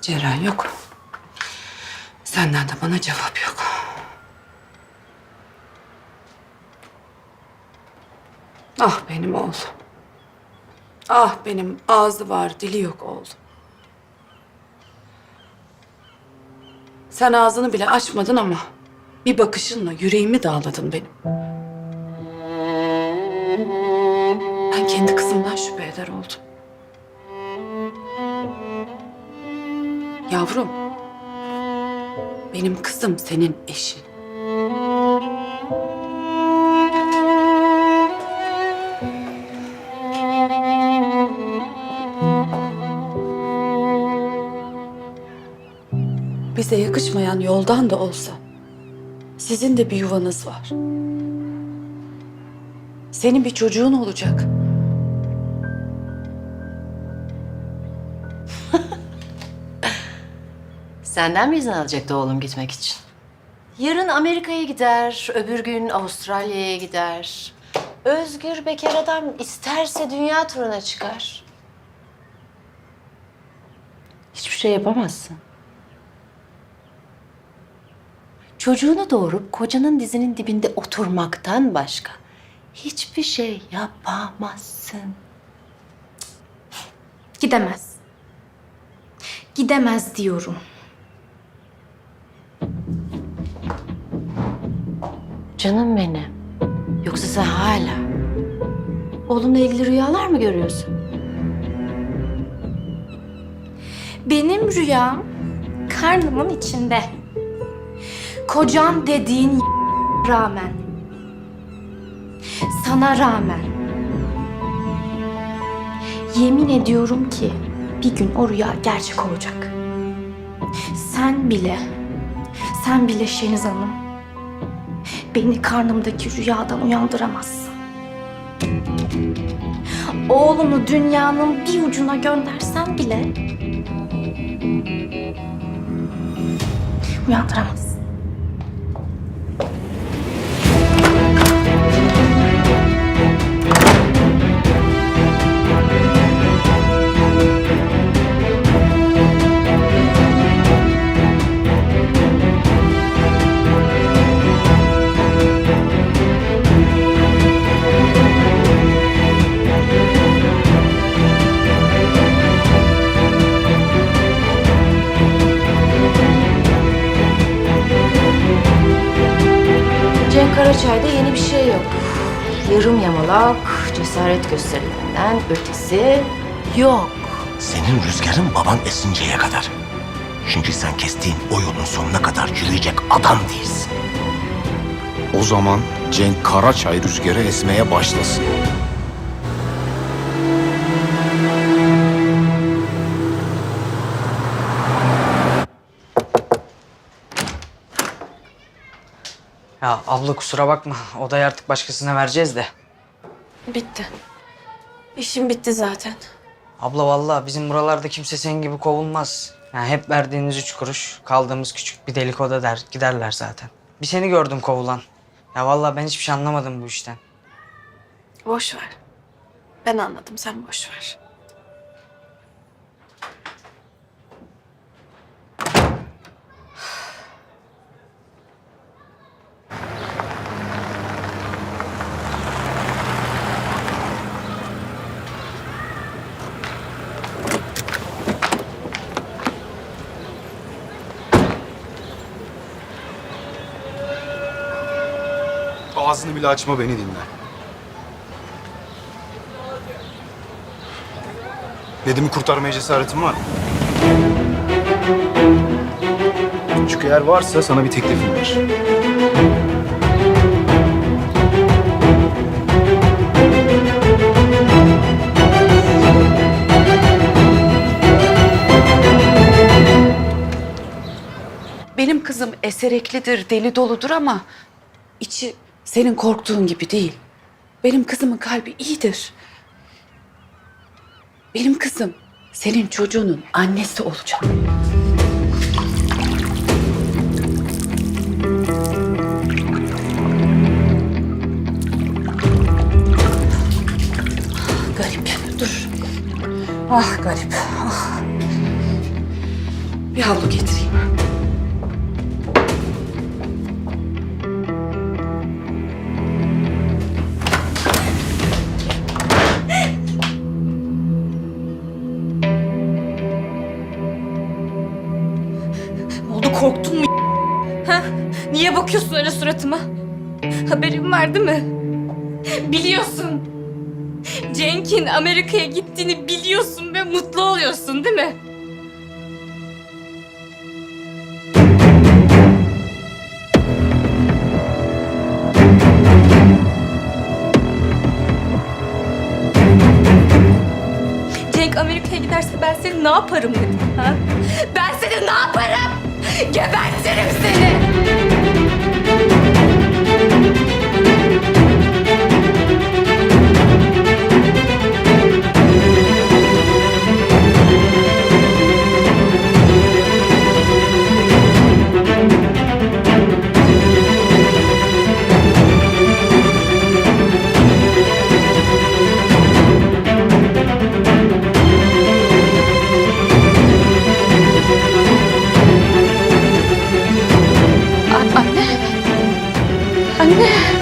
Ceren yok. Senden de bana cevap yok. Ah benim oğlum. Ah benim ağzı var, dili yok oğlum. Sen ağzını bile açmadın ama bir bakışınla yüreğimi dağladın benim. Ben kendi kızımdan şüphe eder oldum. Yavrum, benim kızım senin eşin. Bize yakışmayan yoldan da olsa sizin de bir yuvanız var. Senin bir çocuğun olacak. Senden mi izin alacaktı oğlum gitmek için? Yarın Amerika'ya gider, öbür gün Avustralya'ya gider. Özgür bekar adam isterse dünya turuna çıkar. Hiçbir şey yapamazsın. Çocuğunu doğurup kocanın dizinin dibinde oturmaktan başka hiçbir şey yapamazsın. Gidemez. Gidemez diyorum. Canım benim. Yoksa sen hala oğlumla ilgili rüyalar mı görüyorsun? Benim rüyam karnımın içinde. Kocan dediğin rağmen. Sana rağmen. Yemin ediyorum ki bir gün o rüya gerçek olacak. Sen bile, sen bile Şeniz Hanım beni karnımdaki rüyadan uyandıramazsın. Oğlunu dünyanın bir ucuna göndersen bile uyandıramazsın. Yarım yamalak, cesaret gösterilerinden ötesi yok. Senin rüzgarın baban esinceye kadar. Çünkü sen kestiğin o yolun sonuna kadar yürüyecek adam değilsin. O zaman Cenk Karaçay rüzgarı esmeye başlasın. Ya abla kusura bakma. Odayı artık başkasına vereceğiz de. Bitti. İşim bitti zaten. Abla vallahi bizim buralarda kimse senin gibi kovulmaz. Yani hep verdiğiniz üç kuruş, kaldığımız küçük bir delik oda der, giderler zaten. Bir seni gördüm kovulan. Ya vallahi ben hiçbir şey anlamadım bu işten. Boş ver. Ben anladım sen boş ver. Ağzını bile açma beni dinle. Nedim'i kurtarmaya cesaretin var mı? Çünkü eğer varsa sana bir teklifim var. Benim kızım esereklidir, deli doludur ama içi senin korktuğun gibi değil. Benim kızımın kalbi iyidir. Benim kızım senin çocuğunun annesi olacak. Garip, dur. Ah garip, ah. Bir havlu getireyim. Oldu korktun mu? Ha? Niye bakıyorsun öyle suratıma? Haberin var değil mi? Biliyorsun. Cenk'in Amerika'ya gittiğini biliyorsun ve mutlu oluyorsun değil mi? Cenk Amerika'ya giderse ben seni ne yaparım dedim ha? Ben seni ne yaparım? Gebertirim seni! வந்து